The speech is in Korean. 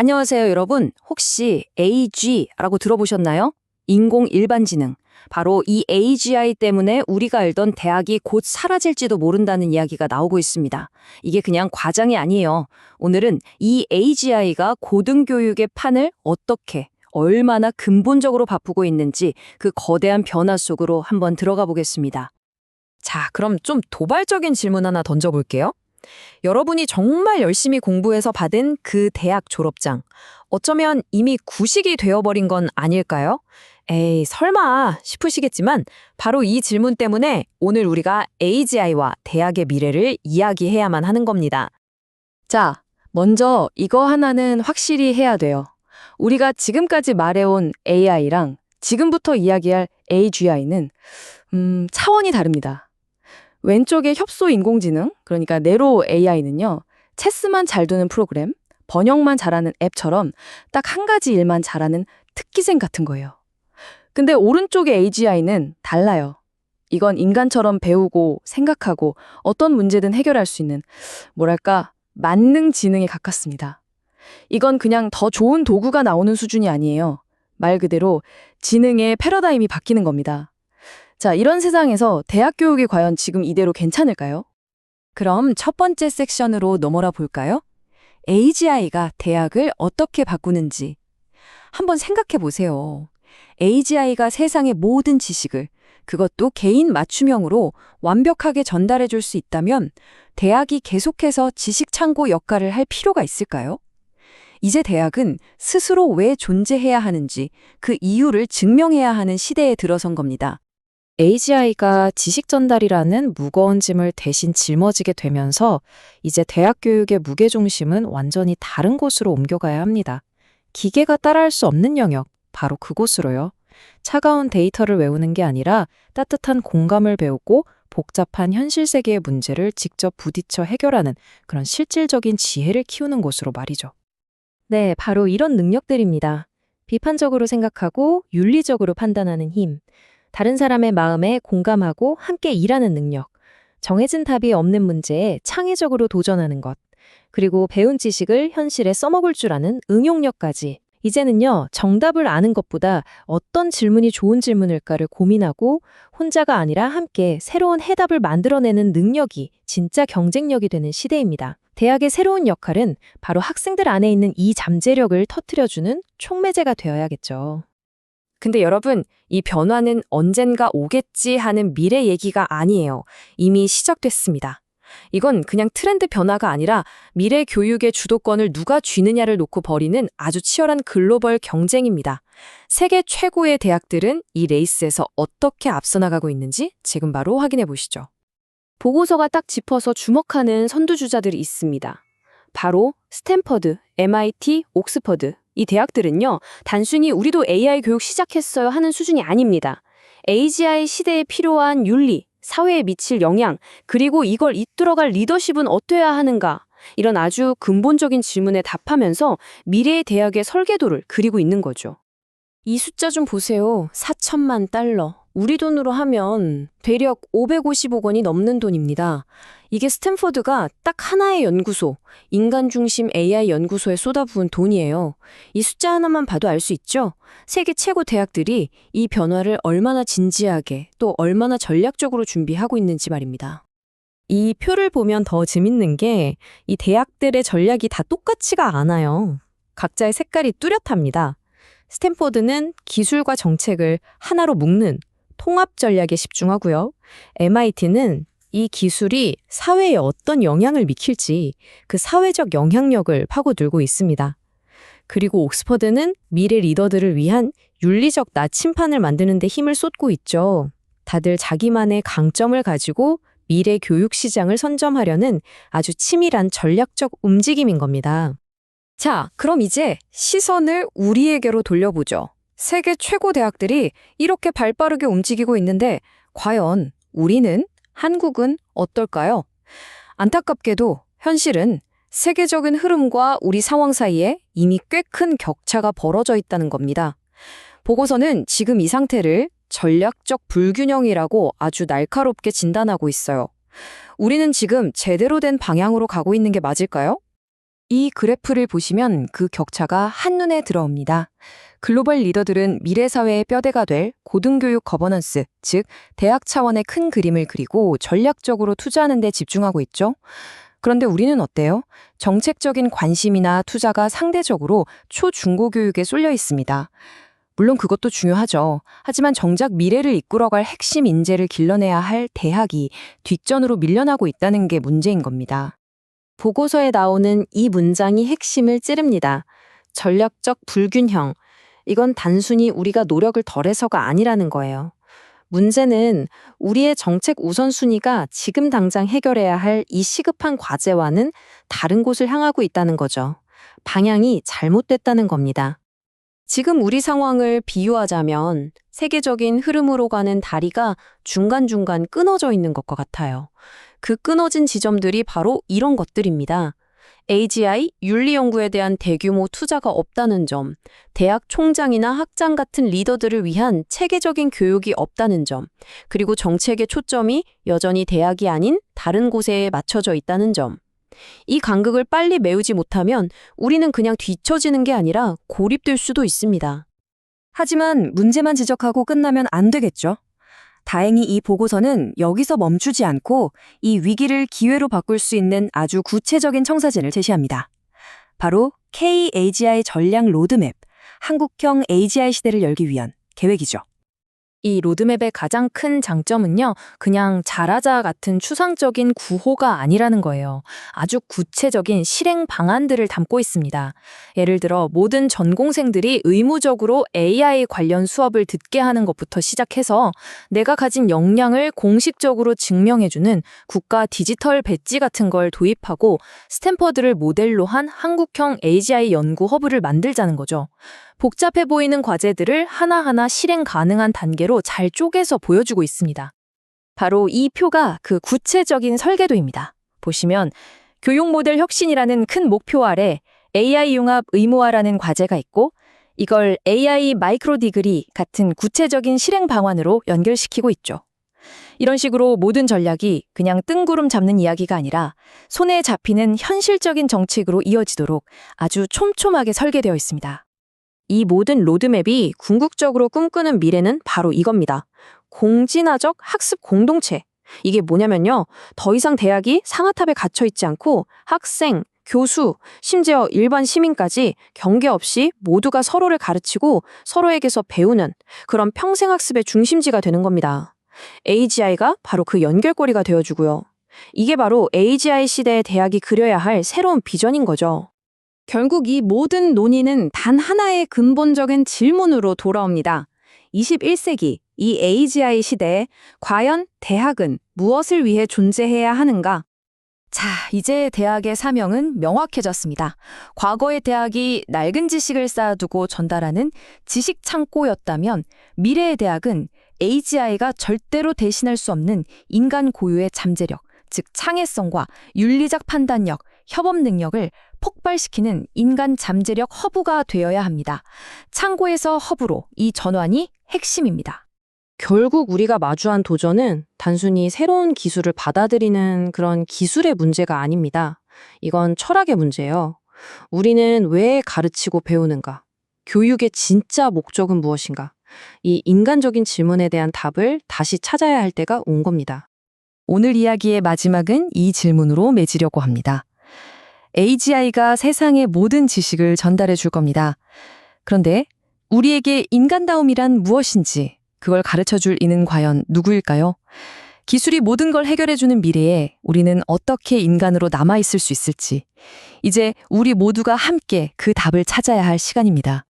안녕하세요, 여러분. 혹시 AG라고 들어보셨나요? 인공 일반지능. 바로 이 AGI 때문에 우리가 알던 대학이 곧 사라질지도 모른다는 이야기가 나오고 있습니다. 이게 그냥 과장이 아니에요. 오늘은 이 AGI가 고등교육의 판을 어떻게, 얼마나 근본적으로 바꾸고 있는지 그 거대한 변화 속으로 한번 들어가 보겠습니다. 자, 그럼 좀 도발적인 질문 하나 던져볼게요. 여러분이 정말 열심히 공부해서 받은 그 대학 졸업장, 어쩌면 이미 구식이 되어버린 건 아닐까요? 에이, 설마 싶으시겠지만 바로 이 질문 때문에 오늘 우리가 AGI와 대학의 미래를 이야기해야만 하는 겁니다. 자, 먼저 이거 하나는 확실히 해야 돼요. 우리가 지금까지 말해온 AI랑 지금부터 이야기할 AGI는 음, 차원이 다릅니다. 왼쪽의 협소 인공지능, 그러니까 네로 AI는요, 체스만 잘 두는 프로그램, 번역만 잘하는 앱처럼 딱 한 가지 일만 잘하는 특기생 같은 거예요. 근데 오른쪽의 AGI는 달라요. 이건 인간처럼 배우고 생각하고 어떤 문제든 해결할 수 있는, 뭐랄까, 만능 지능에 가깝습니다. 이건 그냥 더 좋은 도구가 나오는 수준이 아니에요. 말 그대로 지능의 패러다임이 바뀌는 겁니다. 자, 이런 세상에서 대학 교육이 과연 지금 이대로 괜찮을까요? 그럼 첫 번째 섹션으로 넘어라 볼까요? AGI가 대학을 어떻게 바꾸는지. 한번 생각해 보세요. AGI가 세상의 모든 지식을, 그것도 개인 맞춤형으로 완벽하게 전달해 줄 수 있다면 대학이 계속해서 지식 창고 역할을 할 필요가 있을까요? 이제 대학은 스스로 왜 존재해야 하는지 그 이유를 증명해야 하는 시대에 들어선 겁니다. AGI가 지식 전달이라는 무거운 짐을 대신 짊어지게 되면서 이제 대학 교육의 무게중심은 완전히 다른 곳으로 옮겨가야 합니다. 기계가 따라할 수 없는 영역, 바로 그곳으로요. 차가운 데이터를 외우는 게 아니라 따뜻한 공감을 배우고 복잡한 현실 세계의 문제를 직접 부딪혀 해결하는 그런 실질적인 지혜를 키우는 곳으로 말이죠. 네, 바로 이런 능력들입니다. 비판적으로 생각하고 윤리적으로 판단하는 힘, 다른 사람의 마음에 공감하고 함께 일하는 능력, 정해진 답이 없는 문제에 창의적으로 도전하는 것, 그리고 배운 지식을 현실에 써먹을 줄 아는 응용력까지. 이제는요, 정답을 아는 것보다 어떤 질문이 좋은 질문일까를 고민하고 혼자가 아니라 함께 새로운 해답을 만들어내는 능력이 진짜 경쟁력이 되는 시대입니다. 대학의 새로운 역할은 바로 학생들 안에 있는 이 잠재력을 터트려주는 촉매제가 되어야겠죠. 근데 여러분, 이 변화는 언젠가 오겠지 하는 미래 얘기가 아니에요. 이미 시작됐습니다. 이건 그냥 트렌드 변화가 아니라 미래 교육의 주도권을 누가 쥐느냐를 놓고 벌이는 아주 치열한 글로벌 경쟁입니다. 세계 최고의 대학들은 이 레이스에서 어떻게 앞서 나가고 있는지 지금 바로 확인해 보시죠. 보고서가 딱 짚어서 주목하는 선두주자들이 있습니다. 바로 스탠퍼드, MIT, 옥스퍼드, 이 대학들은요, 단순히 우리도 AI 교육 시작했어요 하는 수준이 아닙니다. AGI 시대에 필요한 윤리, 사회에 미칠 영향, 그리고 이걸 이끌어갈 리더십은 어때야 하는가, 이런 아주 근본적인 질문에 답하면서 미래의 대학의 설계도를 그리고 있는 거죠. 이 숫자 좀 보세요. 4천만 달러. 우리 돈으로 하면 대략 550억 원이 넘는 돈입니다. 이게 스탠퍼드가 딱 하나의 연구소, 인간 중심 AI 연구소에 쏟아부은 돈이에요. 이 숫자 하나만 봐도 알 수 있죠? 세계 최고 대학들이 이 변화를 얼마나 진지하게 또 얼마나 전략적으로 준비하고 있는지 말입니다. 이 표를 보면 더 재밌는 게 이 대학들의 전략이 다 똑같지가 않아요. 각자의 색깔이 뚜렷합니다. 스탠포드는 기술과 정책을 하나로 묶는 통합 전략에 집중하고요. MIT는 이 기술이 사회에 어떤 영향을 미칠지 그 사회적 영향력을 파고들고 있습니다. 그리고 옥스퍼드는 미래 리더들을 위한 윤리적 나침판을 만드는 데 힘을 쏟고 있죠. 다들 자기만의 강점을 가지고 미래 교육 시장을 선점하려는 아주 치밀한 전략적 움직임인 겁니다. 자, 그럼 이제 시선을 우리에게로 돌려보죠. 세계 최고 대학들이 이렇게 발빠르게 움직이고 있는데 과연 우리는 한국은 어떨까요? 안타깝게도 현실은 세계적인 흐름과 우리 상황 사이에 이미 꽤 큰 격차가 벌어져 있다는 겁니다. 보고서는 지금 이 상태를 전략적 불균형이라고 아주 날카롭게 진단하고 있어요. 우리는 지금 제대로 된 방향으로 가고 있는 게 맞을까요? 이 그래프를 보시면 그 격차가 한눈에 들어옵니다. 글로벌 리더들은 미래 사회의 뼈대가 될 고등교육 거버넌스, 즉 대학 차원의 큰 그림을 그리고 전략적으로 투자하는 데 집중하고 있죠. 그런데 우리는 어때요? 정책적인 관심이나 투자가 상대적으로 초중고 교육에 쏠려 있습니다. 물론 그것도 중요하죠. 하지만 정작 미래를 이끌어갈 핵심 인재를 길러내야 할 대학이 뒷전으로 밀려나고 있다는 게 문제인 겁니다. 보고서에 나오는 이 문장이 핵심을 찌릅니다. 전략적 불균형. 이건 단순히 우리가 노력을 덜해서가 아니라는 거예요. 문제는 우리의 정책 우선순위가 지금 당장 해결해야 할 이 시급한 과제와는 다른 곳을 향하고 있다는 거죠. 방향이 잘못됐다는 겁니다. 지금 우리 상황을 비유하자면 세계적인 흐름으로 가는 다리가 중간중간 끊어져 있는 것과 같아요. 그 끊어진 지점들이 바로 이런 것들입니다. AGI 윤리 연구에 대한 대규모 투자가 없다는 점, 대학 총장이나 학장 같은 리더들을 위한 체계적인 교육이 없다는 점, 그리고 정책의 초점이 여전히 대학이 아닌 다른 곳에 맞춰져 있다는 점. 이 간극을 빨리 메우지 못하면 우리는 그냥 뒤처지는 게 아니라 고립될 수도 있습니다. 하지만 문제만 지적하고 끝나면 안 되겠죠. 다행히 이 보고서는 여기서 멈추지 않고 이 위기를 기회로 바꿀 수 있는 아주 구체적인 청사진을 제시합니다. 바로 KAGI 전략 로드맵, 한국형 AGI 시대를 열기 위한 계획이죠. 이 로드맵의 가장 큰 장점은요, 그냥 잘하자 같은 추상적인 구호가 아니라는 거예요. 아주 구체적인 실행 방안들을 담고 있습니다. 예를 들어, 모든 전공생들이 의무적으로 AI 관련 수업을 듣게 하는 것부터 시작해서 내가 가진 역량을 공식적으로 증명해주는 국가 디지털 배지 같은 걸 도입하고 스탠퍼드를 모델로 한 한국형 AGI 연구 허브를 만들자는 거죠. 복잡해 보이는 과제들을 하나하나 실행 가능한 단계로 잘 쪼개서 보여주고 있습니다. 바로 이 표가 그 구체적인 설계도입니다. 보시면 교육 모델 혁신이라는 큰 목표 아래 AI 융합 의무화라는 과제가 있고 이걸 AI 마이크로 디그리 같은 구체적인 실행 방안으로 연결시키고 있죠. 이런 식으로 모든 전략이 그냥 뜬구름 잡는 이야기가 아니라 손에 잡히는 현실적인 정책으로 이어지도록 아주 촘촘하게 설계되어 있습니다. 이 모든 로드맵이 궁극적으로 꿈꾸는 미래는 바로 이겁니다. 공진화적 학습 공동체. 이게 뭐냐면요. 더 이상 대학이 상아탑에 갇혀 있지 않고 학생, 교수, 심지어 일반 시민까지 경계 없이 모두가 서로를 가르치고 서로에게서 배우는 그런 평생학습의 중심지가 되는 겁니다. AGI가 바로 그 연결고리가 되어주고요. 이게 바로 AGI 시대의 대학이 그려야 할 새로운 비전인 거죠. 결국 이 모든 논의는 단 하나의 근본적인 질문으로 돌아옵니다. 21세기 이 AGI 시대에 과연 대학은 무엇을 위해 존재해야 하는가? 자, 이제 대학의 사명은 명확해졌습니다. 과거의 대학이 낡은 지식을 쌓아두고 전달하는 지식 창고였다면 미래의 대학은 AGI가 절대로 대신할 수 없는 인간 고유의 잠재력, 즉 창의성과 윤리적 판단력, 협업 능력을 폭발시키는 인간 잠재력 허브가 되어야 합니다. 창고에서 허브로 이 전환이 핵심입니다. 결국 우리가 마주한 도전은 단순히 새로운 기술을 받아들이는 그런 기술의 문제가 아닙니다. 이건 철학의 문제예요. 우리는 왜 가르치고 배우는가? 교육의 진짜 목적은 무엇인가? 이 인간적인 질문에 대한 답을 다시 찾아야 할 때가 온 겁니다. 오늘 이야기의 마지막은 이 질문으로 맺으려고 합니다. AGI가 세상의 모든 지식을 전달해 줄 겁니다. 그런데 우리에게 인간다움이란 무엇인지 그걸 가르쳐 줄 이는 과연 누구일까요? 기술이 모든 걸 해결해 주는 미래에 우리는 어떻게 인간으로 남아 있을 수 있을지 이제 우리 모두가 함께 그 답을 찾아야 할 시간입니다.